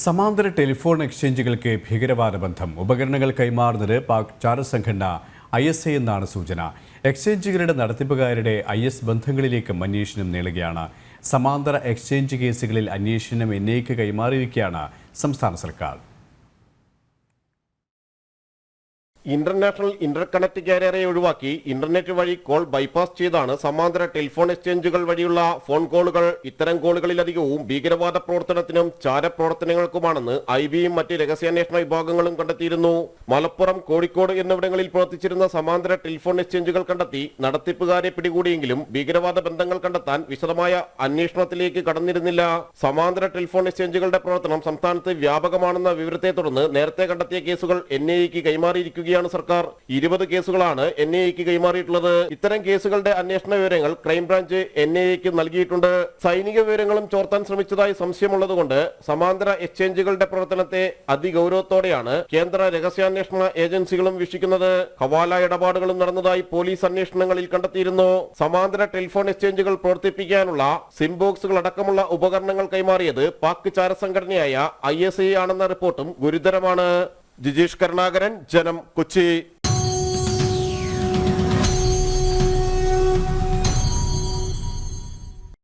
സമാന്തര ടെലിഫോൺ എക്സ്ചേഞ്ചുകൾക്ക് ഭീകരവാദ ബന്ധം. ഉപകരണങ്ങൾ കൈമാറുന്നത് പാക് ചാരസംഘടന ഐ എസ് ഐ എന്നാണ് സൂചന. എക്സ്ചേഞ്ചുകളുടെ നടത്തിപ്പുകാരുടെ ഐ എസ് ബന്ധങ്ങളിലേക്കും അന്വേഷണം നീളുകയാണ്. സമാന്തര എക്സ്ചേഞ്ച് കേസുകളിൽ അന്വേഷണം എൻ ഐക്ക് കൈമാറിയിരിക്കുകയാണ് സംസ്ഥാന സർക്കാർ. ഇന്റർനാഷണൽ ഇന്റർകണക്ട് കാരിയറെ ഒഴിവാക്കി ഇന്റർനെറ്റ് വഴി കോൾ ബൈപ്പാസ് ചെയ്താണ് സമാന്തര ടെലിഫോൺ എക്സ്ചേഞ്ചുകൾ വഴിയുള്ള ഫോൺ കോളുകൾ. ഇത്തരം കോളുകളിലധികവും ഭീകരവാദ പ്രവർത്തനത്തിനും ചാരപ്രവർത്തനങ്ങൾക്കുമാണെന്ന് ഐ ബിയും മറ്റ് രഹസ്യാന്വേഷണ വിഭാഗങ്ങളും കണ്ടെത്തിയിരുന്നു. മലപ്പുറം കോഴിക്കോട് എന്നിവിടങ്ങളിൽ പ്രവർത്തിച്ചിരുന്ന സമാന്തര ടെലിഫോൺ എക്സ്ചേഞ്ചുകൾ കണ്ടെത്തി നടത്തിപ്പുകാരെ പിടികൂടിയെങ്കിലും ഭീകരവാദ ബന്ധങ്ങൾ കണ്ടെത്താൻ വിശദമായ അന്വേഷണത്തിലേക്ക് കടന്നിരുന്നില്ല. സമാന്തര ടെലിഫോൺ എക്സ്ചേഞ്ചുകളുടെ പ്രവർത്തനം സംസ്ഥാനത്ത് വ്യാപകമാണെന്ന വിവരത്തെ തുടർന്ന് നേരത്തെ കണ്ടെത്തിയ കേസുകൾ എൻ ഐക്ക് കൈമാറിയിരിക്കുകയാണ്. സർക്കാർ ഇരുപത് കേസുകളാണ് എൻ ഐ എക്ക് കൈമാറിയിട്ടുള്ളത്. ഇത്തരം കേസുകളുടെ അന്വേഷണ വിവരങ്ങൾ ക്രൈംബ്രാഞ്ച് എൻ ഐ എക്ക് നൽകിയിട്ടുണ്ട്. സൈനിക വിവരങ്ങളും ചോർത്താൻ ശ്രമിച്ചതായി സംശയമുള്ളതുകൊണ്ട് സമാന്തര എക്സ്ചേഞ്ചുകളുടെ പ്രവർത്തനത്തെ അതിഗൗരവത്തോടെയാണ് കേന്ദ്ര രഹസ്യാന്വേഷണ ഏജൻസികളും വീക്ഷിക്കുന്നത്. ഹവാല ഇടപാടുകളും നടന്നതായി പോലീസ് അന്വേഷണങ്ങളിൽ കണ്ടെത്തിയിരുന്നു. സമാന്തര ടെലിഫോൺ എക്സ്ചേഞ്ചുകൾ പ്രവർത്തിപ്പിക്കാനുള്ള സിം ബോക്സുകൾ അടക്കമുള്ള ഉപകരണങ്ങൾ കൈമാറിയത് പാക് ചാരസംഘടനയായ ഐ എസ് ഐ ആണെന്ന റിപ്പോർട്ടും ഗുരുതരമാണ്. ജിജീഷ് കരുണാകരൻ ജനം കൊച്ചി